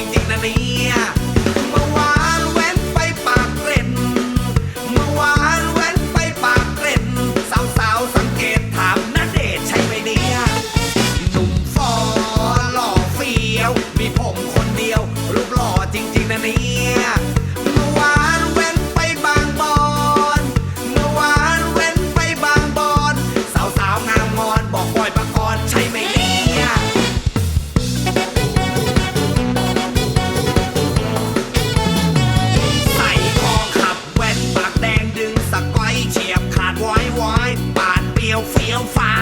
จริงๆนะเนี่ยเมื่อวานแว้นไปปากเกร็ดเมื่อวานแว้นไปปากเกร็ดสาวๆสังเกตถามนาเดชน์ใช่ไหมเนี่ยหนุ่มฟอหล่อเฟี้ยว มีผมคนเดียวรูปหล่อจริงๆนะเนี่ย feel fine.